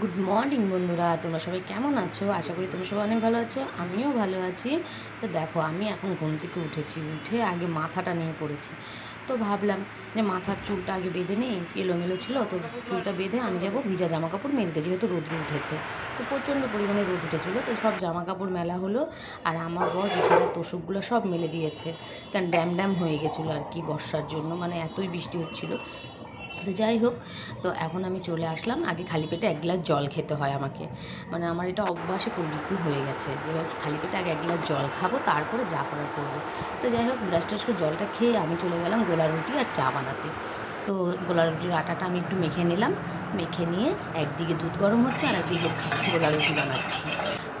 Good morning বন্ধুরা। তোমরা সবাই কেমন আছো? আশা করি তোমরা সবাই অনেক ভালো আছো। আমিও ভালো আছি। তো দেখো, আমি এখন ঘুম থেকে উঠেছি। উঠে আগে মাথাটা নিয়ে পড়েছি। তো ভাবলাম যে মাথার চুলটা আগে বেঁধে নেই। এলোমেলো ছিল, তো চুলটা বেঁধে আমি যাব ভিজা জামা কাপড় মেলতে, যেহেতু রোদ্র উঠেছে। তো প্রচণ্ড পরিমাণে রোদ উঠেছিলো, তো সব জামা কাপড় মেলা হলো। আর আমার বর, বিছানার তোষকগুলো সব মেলে দিয়েছে। কারণ ড্যাম ড্যাম হয়ে গেছিল আর কি বর্ষার জন্য। মানে এতই বৃষ্টি হচ্ছিল। তো যাই হোক, তো এখন আমি চলে আসলাম। আগে খালি পেটে এক গ্লাস জল খেতে হয় আমাকে। মানে আমার এটা অভ্যাসে পরিণতি হয়ে গেছে যে খালি পেটে আগে এক গ্লাস জল খাব, তারপরে যা করার করব। তো যাই হোক ব্রাশ টাশ করে জলটা খেয়ে আমি চলে গেলাম গোলা রুটি আর চা বানাতে। তো গোলা রুটির আটাটা আমি একটু মেখে নিলাম। মেখে নিয়ে একদিকে দুধ গরম হচ্ছে আর একদিকে গোলা রুটি বানাচ্ছি।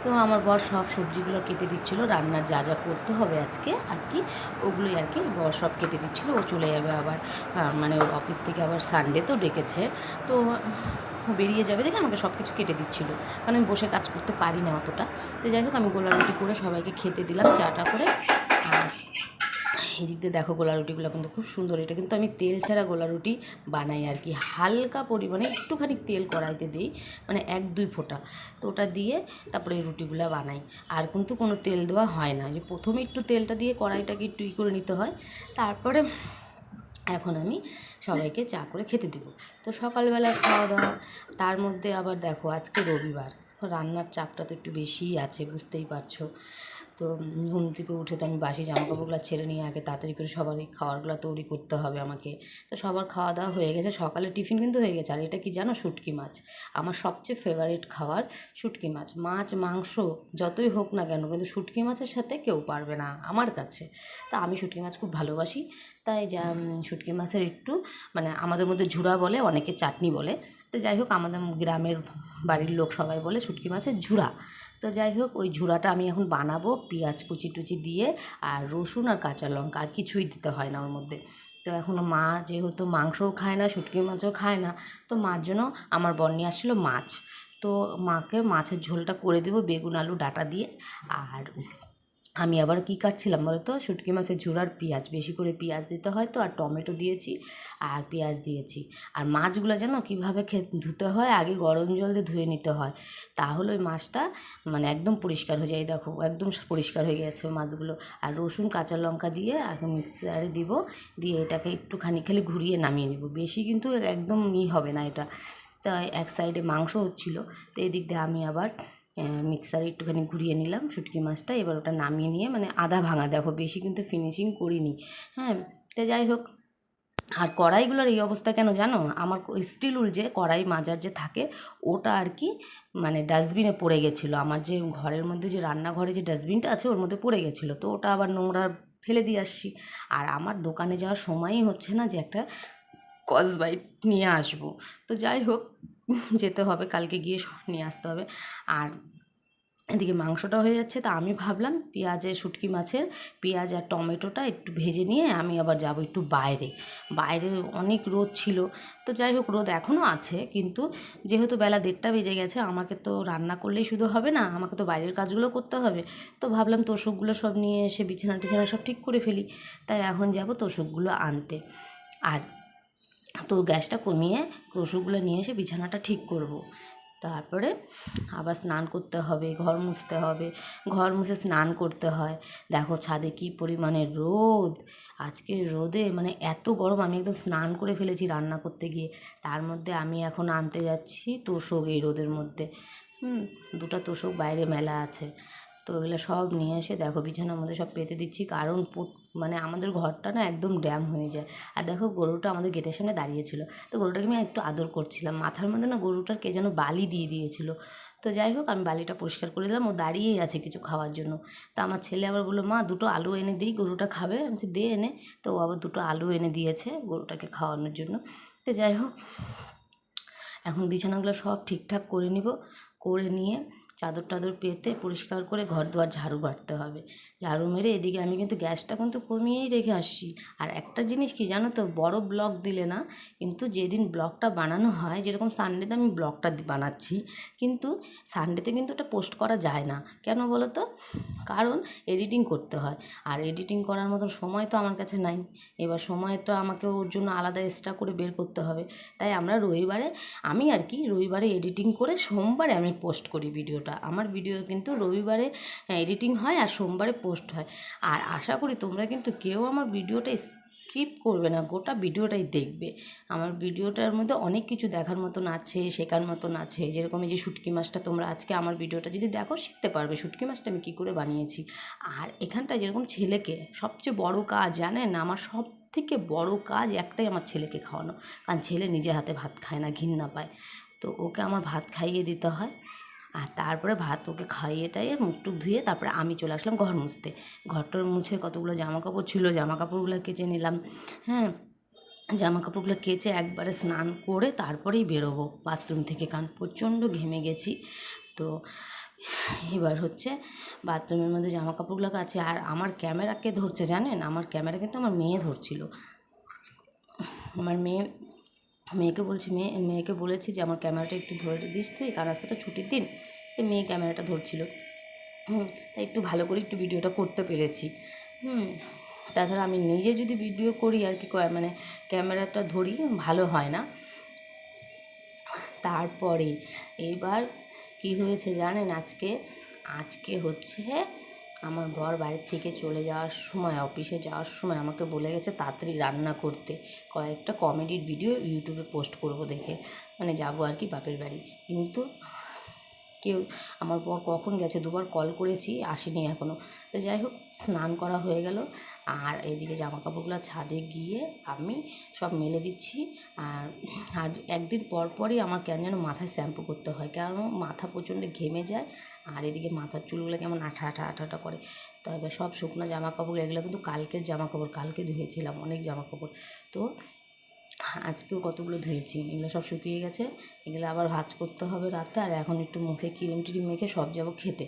তো আমার বর সব সবজিগুলো কেটে দিচ্ছিল, রান্নার যা যা করতে হবে আজকে আর কি, ওগুলোই আর কি বর সব কেটে দিচ্ছিল। ও চলে যাবে আবার মানে ওর অফিস থেকে আবার সানডে তো ডেকেছে। তো বেরিয়ে যাবে দেখে আমাকে সব কিছু কেটে দিচ্ছিল। কারণ আমি বসে কাজ করতে পারি না অতটা। তো যাই হোক আমি গোলা রুটি করে সবাইকে খেতে দিলাম, চাটা করে। আর এদিক দিয়ে দেখো গোলা রুটিগুলো কিন্তু খুব সুন্দর। এটা কিন্তু আমি তেল ছাড়া গোলা রুটি বানাই আর কি। হালকা পরিমাণে একটুখানি তেল কড়াইতে দিই মানে এক দুই ফোঁটা। তো ওটা দিয়ে তারপরে রুটিগুলো বানাই। আর কিন্তু কোনো তেল দেওয়া হয় না। যে প্রথমে একটু তেলটা দিয়ে কড়াইটাকে একটু ই করে নিতে হয়, তারপরে এখন আমি সবাইকে চা করে খেতে দেবো। তো সকালবেলা খাওয়া দাওয়া তার মধ্যে আবার দেখো আজকে রবিবার। তো রান্নার চাপটা তো একটু বেশিই আছে, বুঝতেই পারছ। তো ঘুম থেকে উঠে তো আমি বাসি জামা কাপড়গুলো ছেড়ে নিয়ে আগে তাড়াতাড়ি করে সবারই খাবারগুলো তৈরি করতে হবে আমাকে। তো সবার খাওয়া দাওয়া হয়ে গেছে, সকালে টিফিন কিন্তু হয়ে গেছে। আর এটা কি জানো? শুটকি মাছ। আমার সবচেয়ে ফেভারিট খাবার শুটকি মাছ। মাছ, মাংস, যতই হোক না কেন, কিন্তু শুটকি মাছের সাথে কেউ পারবে না আমার কাছে। তা আমি শুটকি মাছ খুব ভালোবাসি। তাই যা শুটকি মাছের একটু মানে আমাদের মধ্যে ঝুরা বলে, অনেকে চাটনি বলে। তো যাই হোক, আমাদের গ্রামের বাড়ির লোক সবাই বলে শুটকি মাছের ঝুরা। তো যাই হোক, ওই ঝুড়াটা আমি এখন বানাবো পেঁয়াজ কুচি টুচি দিয়ে আর রসুন আর কাঁচা লঙ্কা, আর কিছুই দিতে হয় না ওর মধ্যে। তো এখন মা যেহেতু মাংসও খায় না শুটকি মাছও খায় না, তো মার জন্য আমার বর নিয়ে আসছিল মাছ। তো মাকে মাছের ঝোলটা করে দেবো বেগুন, আলু, ডাটা দিয়ে। আর আমি আবার কী কাটছিলাম বলো তো শুটকি মাছের ঝুড়ার পেঁয়াজ, বেশি করে পেঁয়াজ দিতে হয় তো, আর টমেটো দিয়েছি, আর পেঁয়াজ দিয়েছি। আর মাছগুলো যেন কীভাবে খে, ধুতে হয়, আগে গরম জল দিয়ে ধুয়ে নিতে হয়। তাহলে ওই মাছটা মানে একদম পরিষ্কার হয়ে যায়। দেখো, একদম পরিষ্কার হয়ে গেছে মাছগুলো। আর রসুন, কাঁচা লঙ্কা দিয়ে আগে মিক্সারে দিব, দিয়ে এটাকে একটুখানি খালি ঘুরিয়ে নামিয়ে নিব। বেশি কিন্তু একদম ই হবে না এটা। তাই এক সাইডে মাংস হচ্ছিল, তো এদিক দিয়ে আমি আবার মিক্সারে একটুখানি ঘুরিয়ে নিলাম, শুটকি মাছটা। এবার ওটা নামিয়ে নিয়ে মানে আধা ভাঙা, দেখো বেশি কিন্তু ফিনিশিং করিনি। হ্যাঁ তো যাই হোক। আর কড়াইগুলোর এই অবস্থা কেন জানো? আমার স্টিল উল যে কড়াই মাজার যে থাকে, ওটা আর কি মানে ডাস্টবিনে পড়ে গেছিল। আমার যে ঘরের মধ্যে যে রান্নাঘরে যে ডাস্টবিনটা আছে, ওর মধ্যে পড়ে গেছিল। তো ওটা আবার নোংরা ফেলে দিয়ে আসছি। আর আমার দোকানে যাওয়ার সময়ই হচ্ছে না যে একটা কসবাইট নিয়ে আসব। তো যাই হোক যেতে হবে, কালকে গিয়ে নিয়ে আসতে হবে। আর এদিকে মাংসটা হয়ে যাচ্ছে, তা আমি ভাবলাম পেঁয়াজের শুটকি মাছের, পেঁয়াজ আর টমেটোটা একটু ভেজে নিয়ে আমি আবার যাব একটু বাইরে। বাইরে অনেক রোদ ছিল, তো যাই হোক রোদ এখনও আছে, কিন্তু যেহেতু বেলা দেড়টা বেজে গেছে, আমাকে তো রান্না করলেই শুধু হবে না, আমাকে তো বাইরের কাজগুলো করতে হবে, তো ভাবলাম তোষকগুলো সব নিয়ে এসে বিছানা টিছানা সব ঠিক করে ফেলি। তাই এখন যাব তোষকগুলো আনতে। আর তো গ্যাসটা কমিয়ে তোষকগুলো নিয়ে এসে বিছানাটা ঠিক করব। তারপরে আবার স্নান করতে হবে, ঘর মুছতে হবে। ঘর মুছে স্নান করতে হয়। দেখো ছাদে কী পরিমাণে রোদ। আজকে রোদে মানে এত গরম, আমি একদম স্নান করে ফেলেছি রান্না করতে গিয়ে। তার মধ্যে আমি এখন আনতে যাচ্ছি তোষক এই রোদের মধ্যে। হুম, দুটো তোষক বাইরে মেলা আছে। তো ওগুলো সব নিয়ে এসে দেখো বিছানার মধ্যে সব পেতে দিচ্ছি। কারণ মানে আমাদের ঘরটা না একদম ড্যাম হয়ে যায়। আর দেখো গরুটা আমাদের গেটের সামনে দাঁড়িয়েছিল তো গরুটাকে আমি একটু আদর করছিলাম। মাথার মধ্যে না গরুটার কে যেন বালি দিয়ে দিয়েছিল। তো যাই হোক, আমি বালিটা পরিষ্কার করে দিলাম। ও দাঁড়িয়েই আছে কিছু খাওয়ার জন্য। তা আমার ছেলে আবার বলল, মা, দুটো আলু এনে দিই, গরুটা খাবে। আমি দে এনে। তো ও আবার দুটো আলু এনে দিয়েছে গরুটাকে খাওয়ানোর জন্য। তো যাই হোক, এখন বিছানাগুলো সব ঠিকঠাক করে নিব। করে নিয়ে চাদর টাদর পেতে পরিষ্কার করে ঘর দুয়ার ঝাড়ু মারতে হবে। ঝাড়ু মেরে এদিকে আমি কিন্তু গ্যাসটা কিন্তু কমিয়েই রেখে আসছি। আর একটা জিনিস কি জানো তো, বড় ব্লগ দিলে না, কিন্তু যেদিন ব্লগটা বানানো হয়, যেরকম সানডেতে আমি ব্লগটা দি- বানাচ্ছি, কিন্তু সানডেতে কিন্তু ওটা পোস্ট করা যায় না। কেন বলো তো? কারণ এডিটিং করতে হয়। আর এডিটিং করার মতো সময় তো আমার কাছে নাই। এবার সময়টা আমাকে ওর জন্য আলাদা এক্সট্রা করে বের করতে হবে। তাই আমরা রবিবারে, আমি আর কি রবিবারে এডিটিং করে সোমবারে আমি পোস্ট করি ভিডিওটা। আমার ভিডিও কিন্তু রবিবারে এডিটিং হয় আর সোমবারে পোস্ট হয়। আর আশা করি তোমরা কিন্তু কেউ আমার ভিডিওটা স্কিপ করবে না, গোটা ভিডিওটাই দেখবে। আমার ভিডিওটার মধ্যে অনেক কিছু দেখার মতন আছে, শেখার মতন আছে। যেরকম এই যে শুটকি মাছটা তোমরা আজকে আমার ভিডিওটা যদি দেখো, শিখতে পারবে। শুটকি মাছটা আমি কী করে বানিয়েছি? আর এখানটায় যেরকম ছেলেকে সবচেয়ে বড় কাজ, জানেন? আমার সব থেকে বড় কাজ একটাই আমার ছেলেকে খাওয়ানো। কারণ ছেলে নিজে হাতে ভাত খায় না ঘৃণা পায়। তো ওকে আমার ভাত খাইয়ে দিতে হয়। আর তারপরে ভাত ওকে খাইয়ে টাইয়ে মুখ টুক ধুয়ে তারপরে আমি চলে আসলাম ঘর মুছতে। ঘরটর মুছে কতগুলো জামা কাপড় ছিল জামা কাপড়গুলো কেচে নিলাম হ্যাঁ? জামা কাপড়গুলো কেচে একবারে স্নান করে তারপরেই বেরোবো বাথরুম থেকে, কারণ প্রচণ্ড ঘেমে গেছি। তো এবার হচ্ছে বাথরুমের মধ্যে জামা কাপড়গুলো আছে আর আমার ক্যামেরা কে ধরছে জানেন? আমার ক্যামেরা কিন্তু আমার মেয়ে ধরছিল। আমার মেয়ে মেয়েকে বলছি, মেয়ে, মেয়েকে বলেছি যে আমার ক্যামেরাটা একটু ধরে দিস তুই, কারণ আজকে তো ছুটির দিন। তো মেয়ে ক্যামেরাটা ধরছিল। তাই একটু ভালো করে একটু ভিডিওটা করতে পেরেছি। হুম, তাছাড়া আমি নিজে যদি ভিডিও করি আর কি মানে ক্যামেরাটা ধরি, ভালো হয় না। তারপরে, এবার কি হয়েছে জানেন আজকে? আজকে হচ্ছে আমার বর বাড়ির থেকে চলে যাওয়ার সময়, অফিসে যাওয়ার সময় আমাকে বলে গেছে তাড়াতাড়ি রান্না করতে। কয়েকটা কমেডির ভিডিও ইউটিউবে পোস্ট করব দেখে। মানে যাব আর কি বাপের বাড়ি। কিন্তু কেউ, আমার বর কখন গেছে দুবার কল করেছি, আসেনি এখনও তো যাই হোক, স্নান করা হয়ে গেল। আর এদিকে জামা কাপড়গুলো ছাদে গিয়ে আমি সব মেলে দিচ্ছি। আর আর একদিন পর পরই আমার কেন যেন মাথায় শ্যাম্পু করতে হয়। কারণ মাথা প্রচণ্ড ঘেমে যায়। আর এদিকে মাথার চুলগুলো কেমন আঠা আঠা আঠা আঠা করে। তো এবার সব শুকনো জামা কাপড় এগুলো কিন্তু কালকের জামা কাপড় কালকে ধুয়েছিলাম অনেক জামা কাপড় তো আজকেও কতগুলো ধুয়েছি? এগুলো সব শুকিয়ে গেছে, এগুলো আবার ভাজ করতে হবে রাতে, আর এখন একটু মুখে ক্রিম টিরিম মেখে সব যাব খেতে।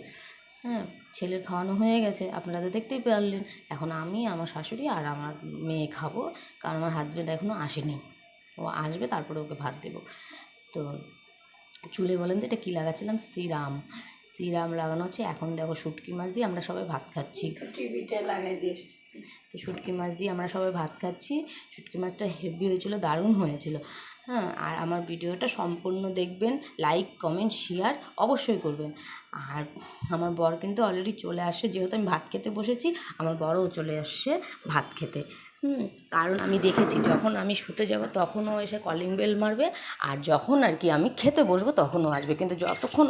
হ্যাঁ ছেলের খাওয়ানো হয়ে গেছে, আপনারা তো দেখতেই পারলেন। এখন আমি, আমার শাশুড়ি আর আমার মেয়ে খাব, কারণ আমার হাজব্যান্ড এখনও আসেনি। ও আসবে, তারপরে ওকে ভাত দেবো। তো চুলে বলেন তো, এটা কী লাগাচ্ছিলাম? সিরাম। সিরাম লাগানো হচ্ছে। এখন দেখো শুটকি মাছ দিয়ে আমরা সবাই ভাত খাচ্ছি। টিভিতে লাগাই দিস তো শুটকি মাছ দিয়ে আমরা সবাই ভাত খাচ্ছি। শুটকি মাছটা হেভি হয়েছিল দারুণ হয়েছিল। হ্যাঁ আর আমার ভিডিওটা সম্পূর্ণ দেখবেন লাইক কমেন্ট শেয়ার অবশ্যই করবেন। আর আমার বর কিন্তু অলরেডি চলে আসে যেহেতু আমি ভাত খেতে বসেছি আমার বড়ও চলে আসছে ভাত খেতে। হুম কারণ আমি দেখেছি যখন আমি শুতে যাব তখনও এসে কলিং বেল মারবে আর যখন আর কি আমি খেতে বসবো তখনও আসবে। কিন্তু যতক্ষণ